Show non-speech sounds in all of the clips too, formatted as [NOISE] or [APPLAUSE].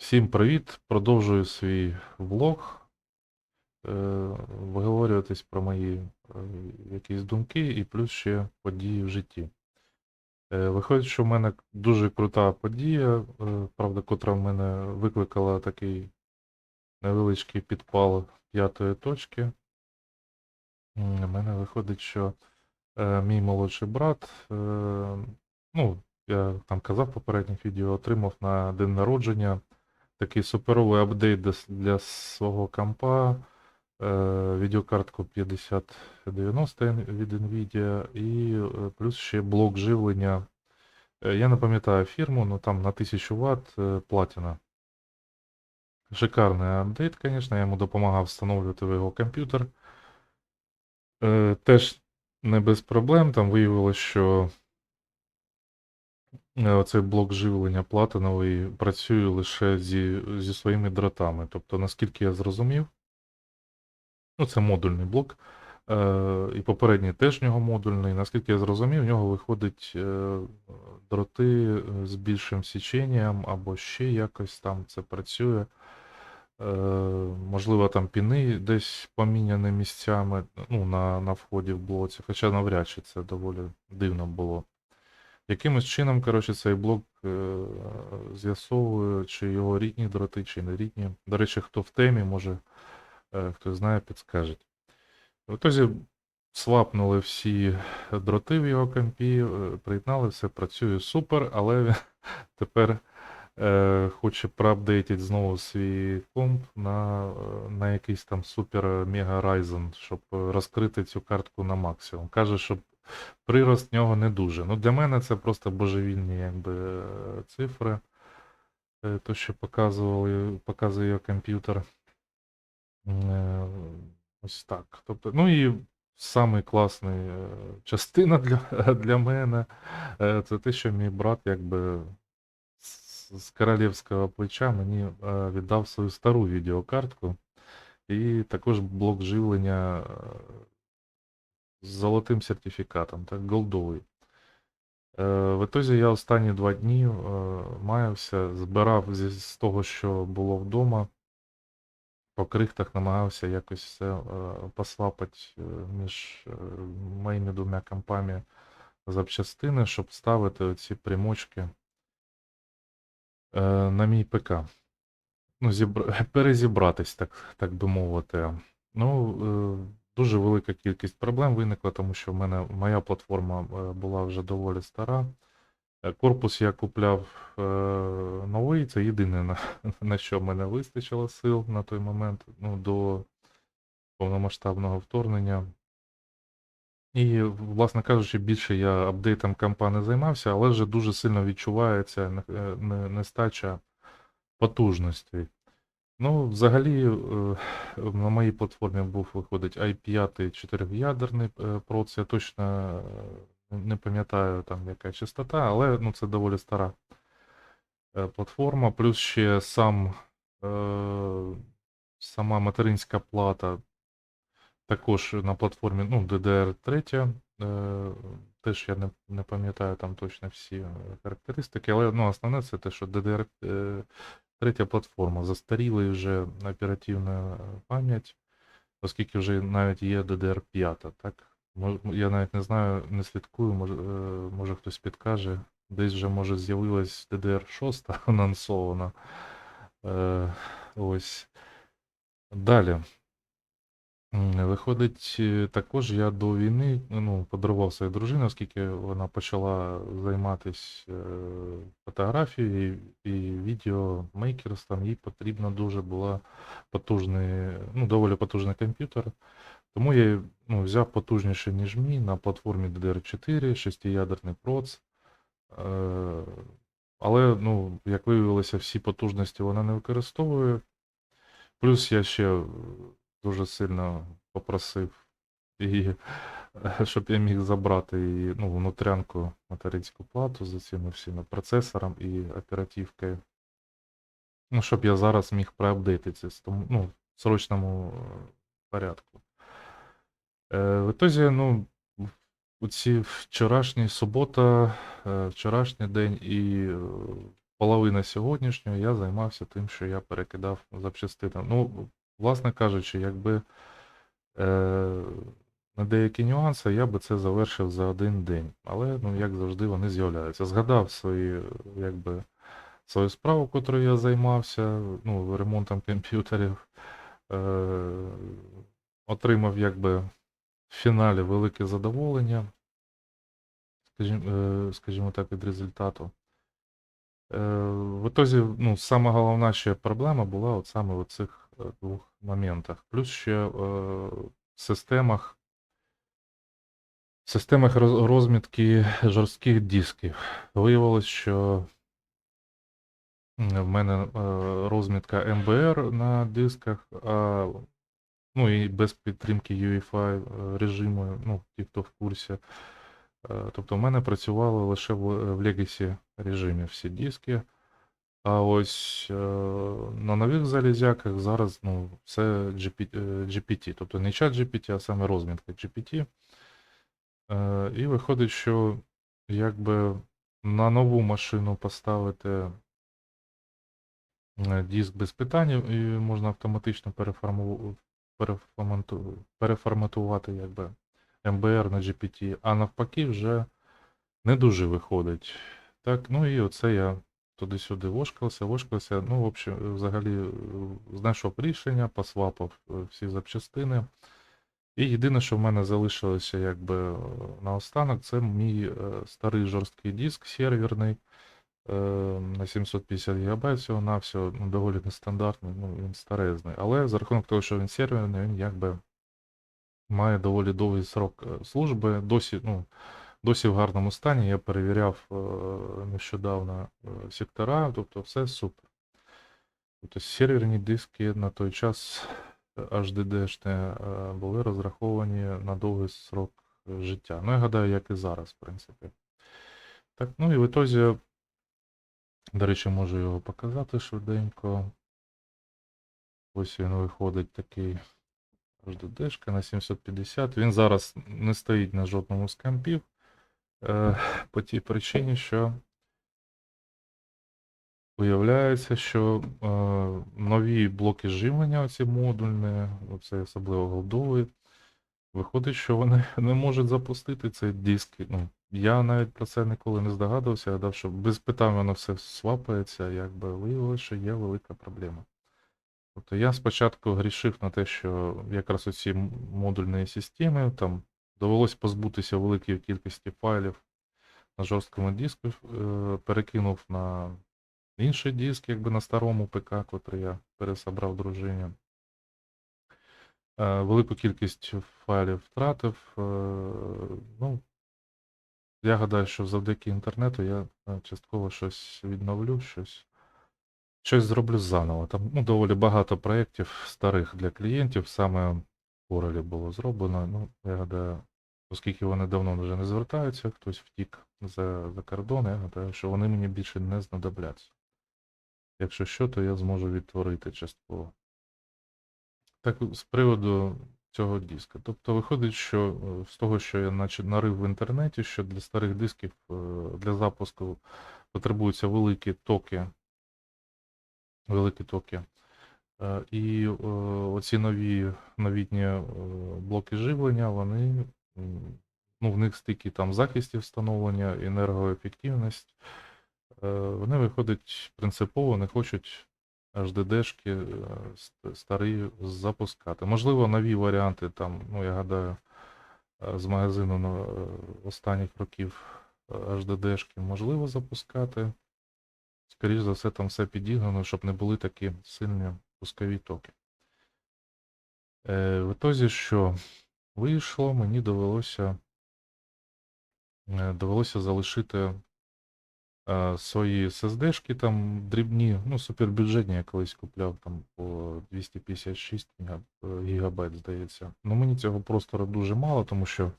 Всім привіт! Продовжую свій влог. Е, виговорюватись про мої е, якісь думки і плюс ще події в житті. Е, виходить, що в мене дуже крута подія, правда, котра в мене викликала такий невеличкий підпал п'ятої точки. У мене виходить, що мій молодший брат, ну, я там казав в попередніх відео, отримав на день народження такий суперовий апдейт для, свого компа, е, відеокартку 5090 від Nvidia і е, плюс ще блок живлення. Е, Я не пам'ятаю фірму, але там на 1000 Вт платина. Шикарний апдейт, звісно, я йому допомагав встановлювати його комп'ютер. Теж не без проблем. Там виявилось, що оцей блок живлення платиновий працює лише зі, зі своїми дротами. Тобто, наскільки я зрозумів, ну це модульний блок. Е, і попередній теж в нього модульний. Наскільки я зрозумів, в нього виходить е, дроти е, з більшим січенням або ще якось там це працює. Е, можливо, там піни десь поміняні місцями ну, на, на вході в блоці, хоча навряд чи це доволі дивно було. Якимось чином, коротше, цей блок е, з'ясовує, чи його рідні дроти, чи не рідні. До речі, хто в темі, може, е, хто знає, підскаже. В итозі свапнули всі дроти в його компі, е, приєднали, все працює супер, але він [LAUGHS] тепер е, хоче проапдейтити знову свій комп на, е, на якийсь там супер мега Ryzen, щоб розкрити цю картку на максимум. Каже, що прирост в нього не дуже. Ну, для мене це просто божевільні якби, цифри. Е, То, що показує комп'ютер. Е, Ось так. Тобто, ну і самий класний е, частина для, [LAUGHS] для мене це те, що мій брат якби з, королівського плеча мені віддав свою стару відеокартку і також блок живлення з золотим сертифікатом, так, голдовий. Е, В ітозі я останні два дні е, маявся, збирав з того, що було вдома по крихтах намагався якось все е, послапати між моїми двома компами запчастини, щоб ставити оці примочки е, на мій ПК. Ну, зібр... [LAUGHS] перезібратись, так, так би мовити. Ну, е, дуже велика кількість проблем виникла, тому що в мене моя платформа е, була вже доволі стара. Е, Корпус я купляв е, новий, це єдине, на, [LAUGHS] на що мене вистачило сил на той момент, ну, до повномасштабного вторгнення. І, власне кажучи, більше я апдейтом компа не займався, але вже дуже сильно відчувається не- не- нестача потужностей. Ну, взагалі, е, на моїй платформі був виходить i5 чотириядерний е, проц. Я точно е, не пам'ятаю там яка частота, але ну, це доволі стара платформа. Плюс ще сам, сама материнська плата також на платформі ну, DDR3. Е, теж я не, не пам'ятаю там точно всі характеристики, але ну, основне це те, що DDR третя платформа, застарілий вже оперативна пам'ять, оскільки вже навіть є DDR5, так? Я навіть не знаю, не слідкую, може, е, може хтось підкаже. Десь вже може з'явилась DDR6 [LAUGHS] анонсована. Е, ось. Далі. Виходить, е, також я до війни ну, подарував своїй дружині, оскільки вона почала займатися фотографією і, відеомейкерством, їй потрібна дуже була потужний, ну, доволі потужний комп'ютер. Тому я ну, взяв потужніше, ніж мій, на платформі DDR4, шестиядерний проц. Е, але, ну, як виявилося, всі потужності вона не використовує. Плюс я ще дуже сильно попросив її, е, щоб я міг забрати її, ну, внутрянку материнську плату з цими всіма процесором і оперативкою. Ну, щоб я зараз міг проапдейтитися ну, в срочному е, порядку. Е, в ітозі, ну, у ці вчорашні субота, е, вчорашній день і половина сьогоднішнього я займався тим, що я перекидав запчастини. Ну, власне кажучи, якби е, на деякі нюанси я би це завершив за один день. Але, ну, як завжди, вони з'являються. Згадав свої, якби, свою справу, котрою я займався, ну, ремонтом комп'ютерів. Е, отримав, якби, в фіналі велике задоволення, скажімо, е, скажімо так, від результату. Е, В ітозі, ну, сама головна ще проблема була от саме в цих двох моментах. Плюс ще е, в системах, в системах розмітки жорстких дисків. Виявилось, що в мене е, розмітка МБР на дисках, а, ну і без підтримки UEFI е, режиму, ну, ті, хто в курсі. Тобто в мене працювали лише в, в Legacy режимі всі диски. А ось е, на нових залізяках зараз ну, це GPT, е, тобто не чат GPT, а саме розмітка GPT. Е, І виходить, що якби на нову машину поставити е, диск без питань, і можна автоматично переформу- переформату- переформатувати якби MBR на GPT, а навпаки вже не дуже виходить. Так, ну і оце я туди-сюди вошкався, вошкався. Ну, в общем, взагалі е, знайшов рішення, посвапав е, всі запчастини. І єдине, що в мене залишилося якби е, наостанок, це мій старий жорсткий диск серверний на 750 ГБ всього навсього ну, доволі нестандартний, ну, він старезний. Але за рахунок того, що він серверний, він якби має доволі довгий срок служби. Досі, ну, досі в гарному стані. Я перевіряв е, нещодавно е, сектора, тобто все супер. Тобто серверні диски на той час е, е, були розраховані на довгий срок життя. Ну, я гадаю, як і зараз, в принципі. Так, ну і в ітозі, до речі, можу його показати швиденько. Ось він виходить такий HDD-шка на 750. Він зараз не стоїть на жодному з компів. Е, по тій причині, що виявляється, що е, нові блоки живлення, оці модульні, оце особливо голдові, виходить, що вони [LAUGHS] не можуть запустити цей диск. Ну, я навіть про це ніколи не здогадувався, я гадав, що без питань воно все свапається, якби виявилося, що є велика проблема. Тобто я спочатку грішив на те, що якраз оці модульні системи, там довелось позбутися великої кількості файлів на жорсткому диску, е, перекинув на інший диск, якби на старому ПК, котрий я пересобрав дружині. Е, Велику кількість файлів втратив. е, Ну, я гадаю, що завдяки інтернету я частково щось відновлю, щось, щось зроблю заново. Там ну, доволі багато проєктів старих для клієнтів, саме в Corel було зроблено. Ну, я гадаю, оскільки вони давно вже не звертаються, хтось втік за, за кордон, я гадаю, що вони мені більше не знадобляться. Якщо що, то я зможу відтворити частково. Так, з приводу цього диска. Тобто виходить, що е, з того, що я наче нарив в інтернеті, що для старих дисків е, для запуску потребуються великі токи. Великі токи. Е, І оці нові новітні блоки живлення, вони, ну, в них стільки там захистів встановлення, енергоефективність. Е, Вони виходять принципово, не хочуть HDD-шки е, старі запускати. Можливо, нові варіанти там, ну я гадаю, е, з магазину на останніх років HDD-шки можливо запускати. Скоріше за все, там все підігнано, щоб не були такі сильні пускові токи. В ітозі, що вийшло, мені довелося, е, довелося залишити е, свої SSD-шки там дрібні, ну, супербюджетні, я колись купляв там по 256 мега- е, гігабайт, здається. Ну, мені цього простору дуже мало, тому що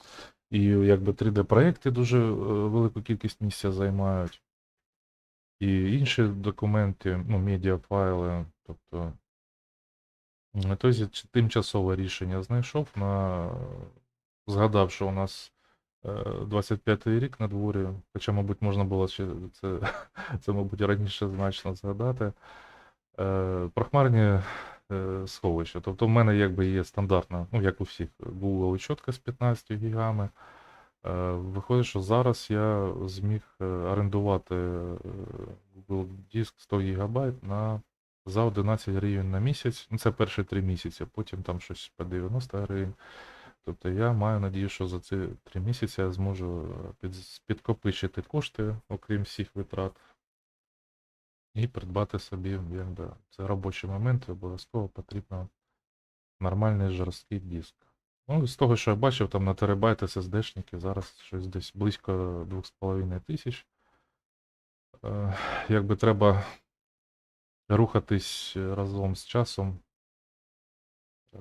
і якби 3D-проекти дуже велику кількість місця займають. І інші документи, ну, медіафайли, тобто. Тобто тимчасове рішення знайшов на згадав, що у нас 25-й рік на дворі, хоча, мабуть, можна було ще це, [LAUGHS] це мабуть, раніше значно згадати. Е, Прохмарні е, сховища. Тобто в мене якби є стандартна, ну як у всіх, Google учетка з 15 гігами. Е, Виходить, що зараз я зміг орендувати Google Диск 100 ГБ на, за 11 гривень на місяць. Ну, це перші 3 місяці, потім там щось по 90 гривень. Тобто я маю надію, що за ці 3 місяці я зможу е, під, підкопичити кошти, окрім всіх витрат, і придбати собі, якби, це робочий момент, обов'язково потрібно нормальний жорсткий диск. Ну, з того, що я бачив, там на терабайт SSD-шники зараз щось десь близько 2,5 тисяч. Е, Якби треба рухатись разом з часом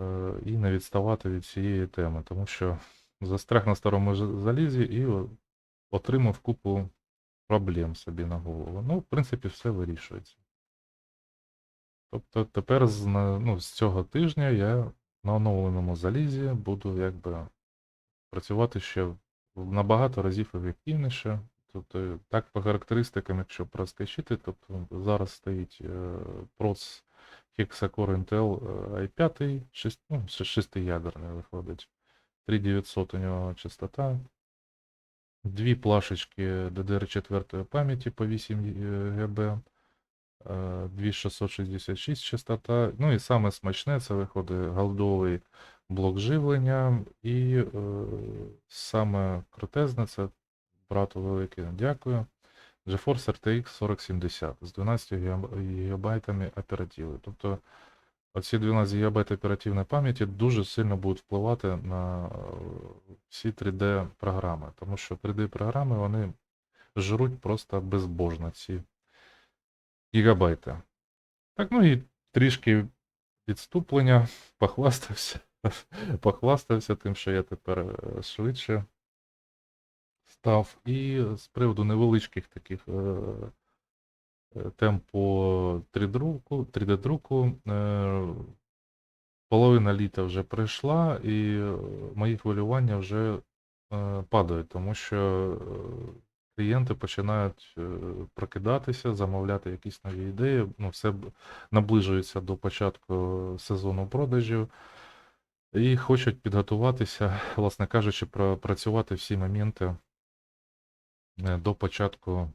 е, і не відставати від цієї теми, тому що застряг на старому залізі і отримав купу проблем собі на голову. Ну, в принципі, все вирішується. Тобто тепер з, ну, з цього тижня я на оновленому залізі буду якби працювати ще набагато разів ефективніше. Тобто, так по характеристикам, якщо проскочити, тобто зараз стоїть е, проц Hexacore Intel е, i5, 6, ну, ще шестиядерний виходить. 3900 у нього частота. Дві плашечки DDR4 пам'яті по 8 ГБ. е, 2666 частота. Ну і саме смачне це виходить голдовий блок живлення. І е, саме крутезне це брату велике дякую. GeForce RTX 4070 з 12 ГБ оперативи. Тобто оці 12 ГБ оперативної пам'яті дуже сильно будуть впливати на е, всі 3D-програми, тому що 3D-програми вони жруть просто безбожно ці гігабайти. Так, ну і трішки відступлення, похвастався. [LAUGHS] Похвастався тим, що я тепер е, швидше став. І з приводу невеличких таких е, е, тем по 3D-друку, 3D-друку, е, половина літа вже пройшла, і мої хвилювання вже падають, тому що клієнти починають прокидатися, замовляти якісь нові ідеї. Ну, все наближується до початку сезону продажів. І хочуть підготуватися, власне кажучи, пропрацювати всі моменти до початку е,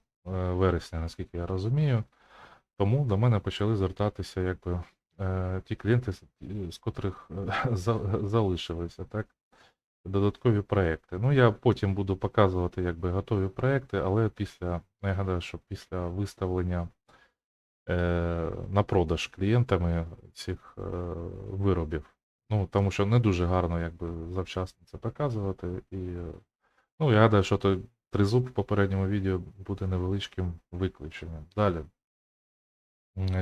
вересня, наскільки я розумію. Тому до мене почали звертатися якби е, ті клієнти, з- котрих е, [LAUGHS] залишилися, так? Додаткові проекти. Ну, я потім буду показувати якби готові проекти, але після, я гадаю, що після виставлення е, на продаж клієнтами цих е, виробів. Ну, тому що не дуже гарно якби завчасно це показувати. І, е, ну, я гадаю, що той тризуб в попередньому відео буде невеличким виключенням. Далі.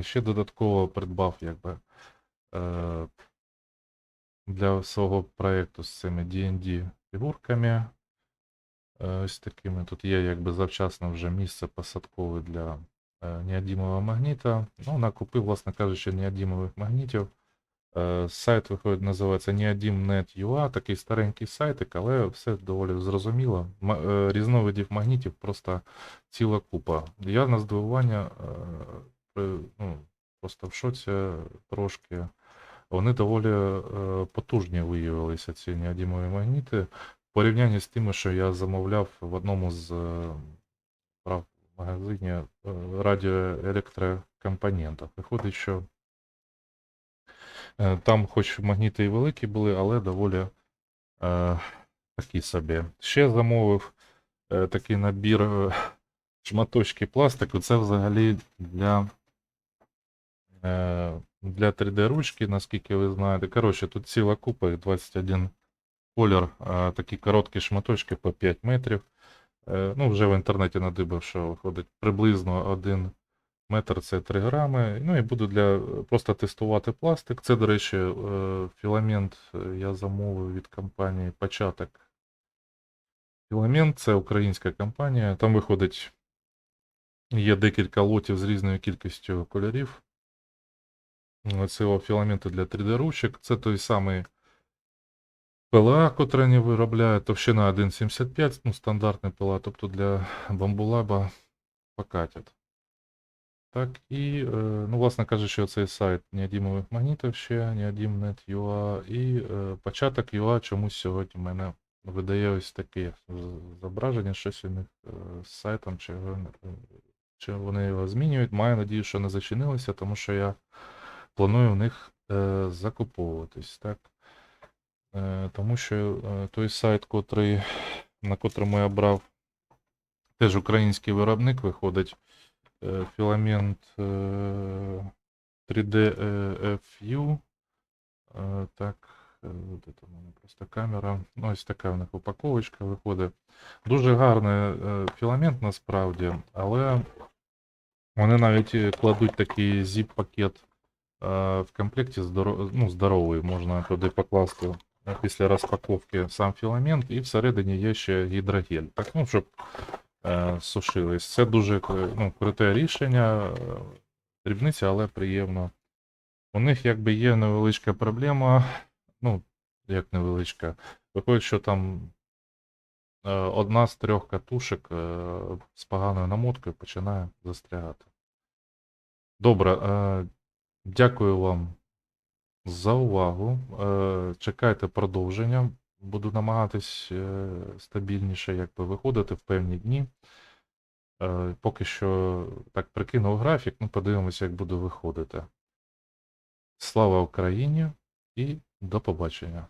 Ще додатково придбав якби е, для свого проєкту з цими D&D фігурками. Е, Ось такими. Тут є якби завчасно вже місце посадкове для е, неодімового магніта. Ну, накупив, власне кажучи, неодімових магнітів. Е, Сайт виходить, називається neodim.net.ua, такий старенький сайтик, але все доволі зрозуміло. Е, Різновидів магнітів просто ціла купа. Я на здивування е, ну, просто в шоці трошки. Вони доволі потужні виявилися, ці неодімові магніти. В порівнянні з тими, що я замовляв в одному з прав магазинів е, радіоелектрокомпонентів. Виходить, що там, хоч магніти і великі були, але доволі е, такі собі. Ще замовив е, такий набір е, шматочки пластику. Це взагалі для, е, для 3D-ручки, наскільки ви знаєте. Коротше, тут ціла купа, їх 21 колір, е, такі короткі шматочки по 5 метрів. Е, Ну, вже в інтернеті надибав, що виходить приблизно 1 метр це 3 грами. Ну і буду для просто тестувати пластик. Це, до речі, е, філамент е, я замовив від компанії Початок. Філамент це українська компанія. Там виходить, є декілька лотів з різною кількістю кольорів. Цього філаменту для 3D ручок. Це той самий ПЛА, котре вони виробляють, товщина 1,75, ну, стандартний ПЛА, тобто для бамбулаба покатять. Так, і, е, ну, власне кажучи, оцей сайт неодімових магнітів ще, neodim.net.ua, і е, початок UA чомусь сьогодні в мене видає ось таке зображення, щось у них е, з сайтом, чи, чи вони його змінюють. Маю надію, що не зачинилися, тому що я планую в них закуповуватись. Так? Тому що той сайт, котрий, на котрому я брав, теж український виробник виходить. Е, Філамент е, 3D е, FU. Е, Так, е, от це в мене просто камера. Ну, ось така в них упаковочка виходить. Дуже гарний філамент насправді, але вони навіть е, кладуть такий zip-пакет е, в комплекті ну, здоровий, можна туди покласти після розпаковки сам філамент, і всередині є ще гідрогель. Так, ну, щоб е, сушились. Це дуже е, ну, круте рішення, е, дрібниця, але приємно. У них якби є невеличка проблема, ну, як невеличка. Виходить, що там одна з трьох катушек з поганою намоткою починає застрягати. Добре, дякую вам за увагу. Чекайте продовження. Буду намагатись е, стабільніше якби, виходити в певні дні. Е, поки що так прикинув графік, ну подивимося, як буду виходити. Слава Україні і до побачення.